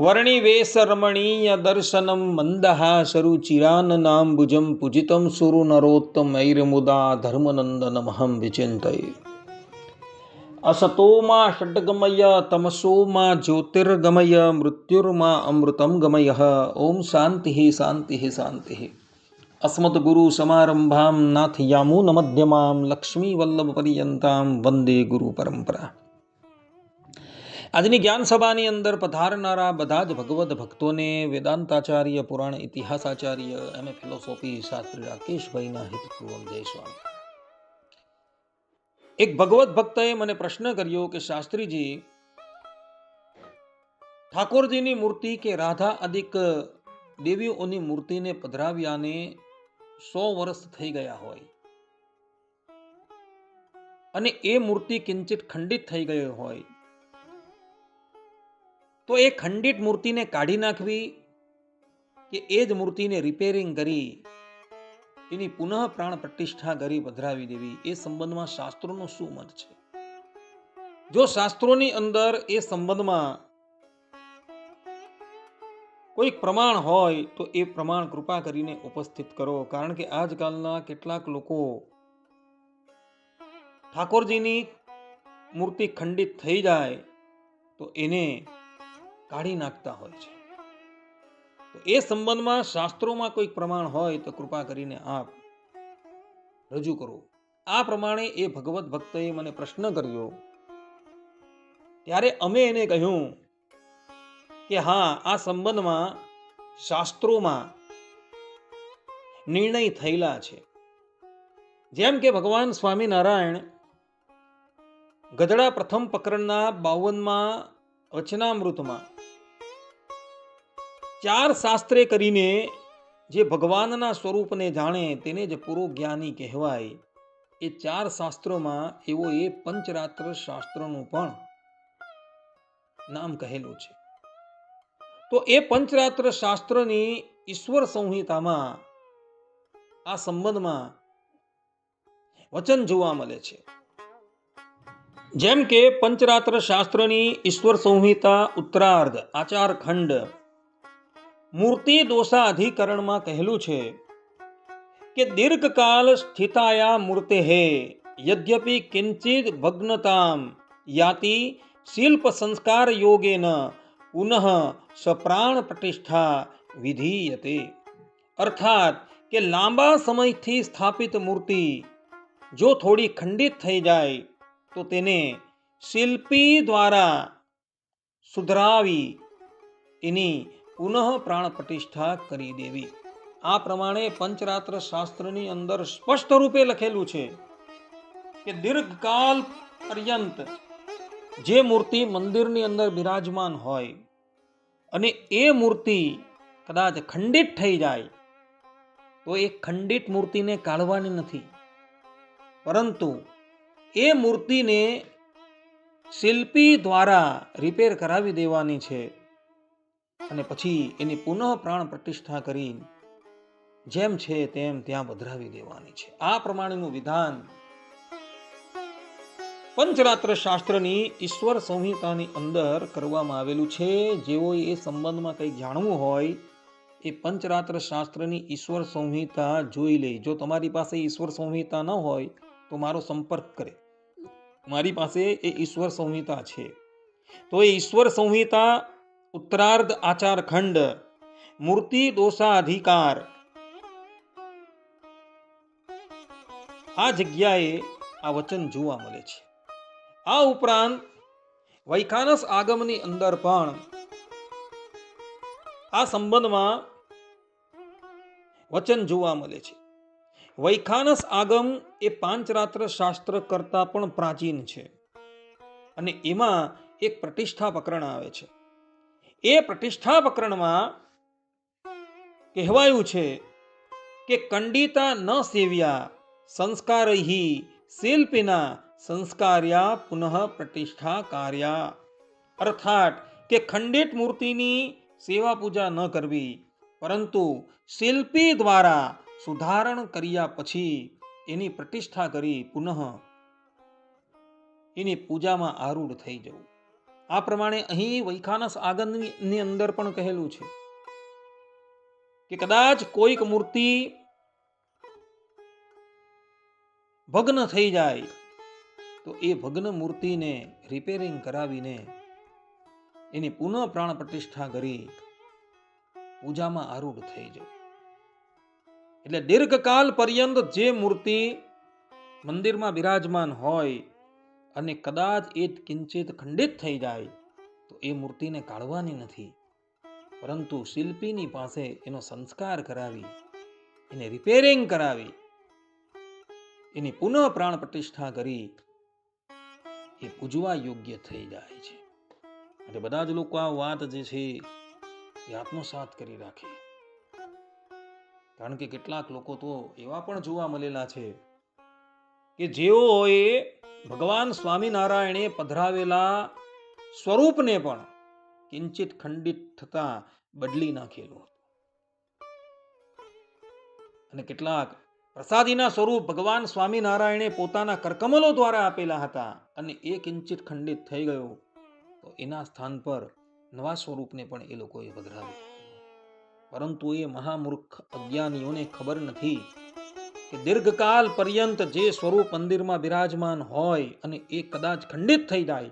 વર્ણિવેશ રમણીય દર્શનમ મંદહાસરુ ચિરાનનાંબુજમ પૂજિતમ સુરુ નરોત્તમૈર્મુદા ધર્મનંદનમહં વિચિંતય અસતોમાં ષડ્ગમય તમસોમાં જ્યોતિર્ગમય મૃત્યુર્મા અમૃતમ ગમય ઓમ શાંતિ શાંતિ શાંતિ અસ્મદગુરુ સમારંભામ નાથ યામૂન મધ્યમામ વંદે ગુરુ પરંપરા આજની જ્ઞાન સભાની અંદર પધારનારા બધા જ ભગવત ભક્તોને વેદાંતાચાર્ય, પુરાણ ઇતિહાસાચાર્ય, એમ એ ફિલોસોફી શાસ્ત્રી રાકેશભાઈના હિતપૂર્વક જય સ્વામી. એક ભગવત ભક્તએ મને પ્રશ્ન કર્યો કે શાસ્ત્રીજી, ઠાકોરજીની મૂર્તિ કે રાધા અધિક દેવીઓની મૂર્તિને પધરાવ્યાને સો વર્ષ થઈ ગયા હોય અને એ મૂર્તિ કિંચિત ખંડિત થઈ ગઈ હોય તો એ ખંડિત મૂર્તિને કાઢી નાખવી કે એ જ મૂર્તિને રિપેરિંગ કરી એની પુનઃ પ્રાણ પ્રતિષ્ઠા કરી પધરાવી દેવી, એ સંબંધમાં શાસ્ત્રોનો શું મત છે? જો શાસ્ત્રોની અંદર એ સંબંધમાં કોઈક પ્રમાણ હોય, તો એ પ્રમાણ કૃપા કરીને ઉપસ્થિત કરો. કારણ કે આજકાલના કેટલાક લોકો ઠાકોરજીની મૂર્તિ ખંડિત થઈ જાય, તો એને કાઢી નાખતા હોય છે. તો એ સંબંધમાં શાસ્ત્રોમાં કોઈક પ્રમાણ હોય તો કૃપા કરીને આપ રજૂ કરો. આ પ્રમાણે એ ભગવત ભક્તએ મને પ્રશ્ન કર્યો. ત્યારે અમે એને કહ્યું કે હા, આ સંબંધમાં શાસ્ત્રોમાં નિર્ણય થયેલા છે. જેમ કે ભગવાન સ્વામિનારાયણ ગધડા પ્રથમ પ્રકરણના બાવનમાં વચનામૃતમાં ચાર શાસ્ત્રે કરીને જે ભગવાનના સ્વરૂપને જાણે તેને જ પૂરો જ્ઞાની કહેવાય, એ ચાર શાસ્ત્રોમાં એવો એ પંચરાત્ર શાસ્ત્રનું પણ નામ કહેલું છે. તો એ પંચરાત્ર શાસ્ત્રની ઈશ્વર સંહિતામાં આ સંબંધમાં વચન જોવા મળે છે. જેમ કે પંચરાત્ર શાસ્ત્રની ઈશ્વર સંહિતા ઉત્તરાર્ધ આચાર ખંડ મૂર્તિ દોષા અધિકરણમાં કહેલું છે કે દીર્ઘકાલ સ્થિતાયા મૂર્તે હે, યદ્યપિ કિંચિત ભગ્નતામ યાતિ શિલ્પ સંસ્કાર યોગેન પુનઃ સપ્રાણ પ્રતિષ્ઠા વિધીયતે. અર્થાત કે લાંબા સમયથી સ્થાપિત મૂર્તિ જો થોડી ખંડિત થઈ જાય, તો તેને શિલ્પી દ્વારા સુધરાવી એની પુનઃ પ્રાણ પ્રતિષ્ઠા કરી દેવી. આ પ્રમાણે પંચરાત્ર શાસ્ત્રની અંદર સ્પષ્ટ રૂપે લખેલું છે કે દીર્ઘકાલ પર્યંત જે મૂર્તિ મંદિરની અંદર બિરાજમાન હોય અને એ મૂર્તિ કદાચ ખંડિત થઈ જાય, તો એ ખંડિત મૂર્તિને કાઢવાની નથી. પરંતુ એ મૂર્તિને શિલ્પી દ્વારા રિપેર કરાવી દેવાની છે. અને પછી એની પુનઃ પ્રાણ પ્રતિષ્ઠા કરી જેમ છે તેમ ત્યાં પધરાવી દેવાની છે. આ પ્રમાણેનું વિધાન પંચરાત્ર શાસ્ત્રની ઈશ્વર સંહિતાની અંદર કરવામાં આવેલું છે. જેઓ એ સંબંધમાં કંઈક જાણવું હોય, એ પંચરાત્ર શાસ્ત્રની ઈશ્વર સંહિતા જોઈ લે. જો તમારી પાસે ઈશ્વર સંહિતા ન હોય, તો મારો સંપર્ક કરે. મારી પાસે એ ઈશ્વર સંહિતા છે. તો એ ઈશ્વર સંહિતા ઉત્તરાર્ધ આચાર ખંડ મૂર્તિ દોષાધિકાર આ જગ્યાએ આ વચન જોવા મળે છે. આ ઉપરાંત વૈખાનસ આગમની અંદર પણ આ સંબંધમાં વચન જોવા મળે છે. વૈખાનસ આગમ એ પાંચરાત્ર શાસ્ત્ર કરતા પણ પ્રાચીન છે અને એમાં એક પ્રતિષ્ઠા પ્રકરણ આવે છે. એ પ્રતિષ્ઠા પ્રકરણમાં કહેવાયું છે કે કંડિતા ન સેવ્યા, સંસ્કારહી શિલ્પિના સંસ્કાર્યા પુનઃ પ્રતિષ્ઠા કાર્યા. અર્થાત કે ખંડિત મૂર્તિની સેવા પૂજા ન કરવી, પરંતુ શિલ્પી દ્વારા સુધારણ કર્યા પછી એની પ્રતિષ્ઠા કરી પુનઃ એની પૂજામાં આરૂઢ થઈ જવું. આ પ્રમાણે અહીં વૈખાનસ આગનની અંદર પણ કહેલું છે કે કદાચ કોઈક મૂર્તિ ભગ્ન થઈ જાય, તો એ ભગ્ન મૂર્તિને રિપેરિંગ કરાવીને એની પુનઃ પ્રાણ પ્રતિષ્ઠા કરી પૂજામાં આરૂઢ થઈ જવું એટલે દીર્ઘકાલ પર્યંત જે મૂર્તિ મંદિરમાં બિરાજમાન હોય અને કદાચ એ કિંચિત ખંડિત થઈ જાય, તો એ મૂર્તિને કાઢવાની નથી. પરંતુ શિલ્પીની પાસે એનો સંસ્કાર કરાવી, એને રિપેરિંગ કરાવી, એની પુનઃ પ્રાણ પ્રતિષ્ઠા કરી, એ પૂજવા યોગ્ય થઈ જાય છે. અને બધા જ લોકો આ વાત જે છે, એ આત્મસાત કરી રાખે. કારણ કે કેટલાક લોકો તો એવા પણ જોવા મળેલા છે કે જેઓએ ભગવાન સ્વામિનારાયણે પધરાવેલા સ્વરૂપને પણ કિંચિત ખંડિત થતા બદલી નાખેલું હતું. અને કેટલાક પ્રસાદીના સ્વરૂપ ભગવાન સ્વામિનારાયણે પોતાના કરકમલો દ્વારા આપેલા હતા અને એ કિંચિત ખંડિત થઈ ગયો તો એના સ્થાન પર નવા સ્વરૂપને પણ એ લોકોએ પધરાવ્યું. પરંતુ એ મહામૂર્ખ અજ્ઞાનીઓને ખબર નથી કે દીર્ઘકાલ પર્યંત જે સ્વરૂપ મંદિરમાં બિરાજમાન હોય અને એ કદાચ ખંડિત થઈ જાય,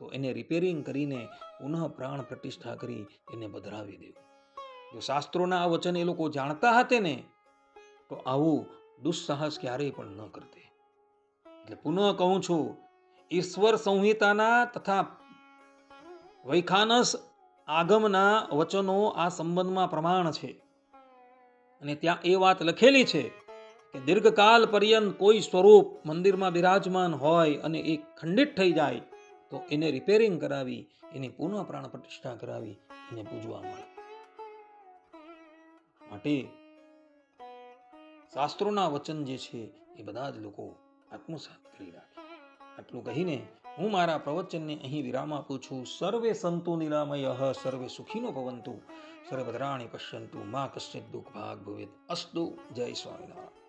તો એને રિપેરિંગ કરીને પુનઃ પ્રાણ પ્રતિષ્ઠા કરી એને બધરાવી દેવું. જો શાસ્ત્રોના આ વચન એ લોકો જાણતા હતા ને, તો આવું દુસ્સાહસ ક્યારેય પણ ન કરતે. એટલે પુનઃ કહું છું, ઈશ્વર સંહિતાના તથા વૈખાનસ આગમના વચનો આ સંબંધમાં પ્રમાણ છે. અને ત્યાં એ વાત લખેલી છે કે દીર્ઘકાલ પર્યંત કોઈ સ્વરૂપ મંદિરમાં બિરાજમાન હોય અને એ ખંડિત થઈ જાય, તો એને રિપેરિંગ કરાવી, એની પુનઃ પ્રાણ પ્રતિષ્ઠા કરાવી, એને પૂજવા મળે. માટે શાસ્ત્રોના વચન જે છે, એ બધા જ લોકો આત્મસાત કરી રાખે. આટલું કહીને હું મારા પ્રવચનને અહીં વિરામ આપું છું. સર્વે સંતુ નિરામય સર્વે સુખીનો ભવંતુ. સર્વભદ્રાણી પશ્યંતુ. મા કશ્ચિત દુઃખ ભાગ ભવેત અસ્તુ. જય સ્વામિનારાયણ.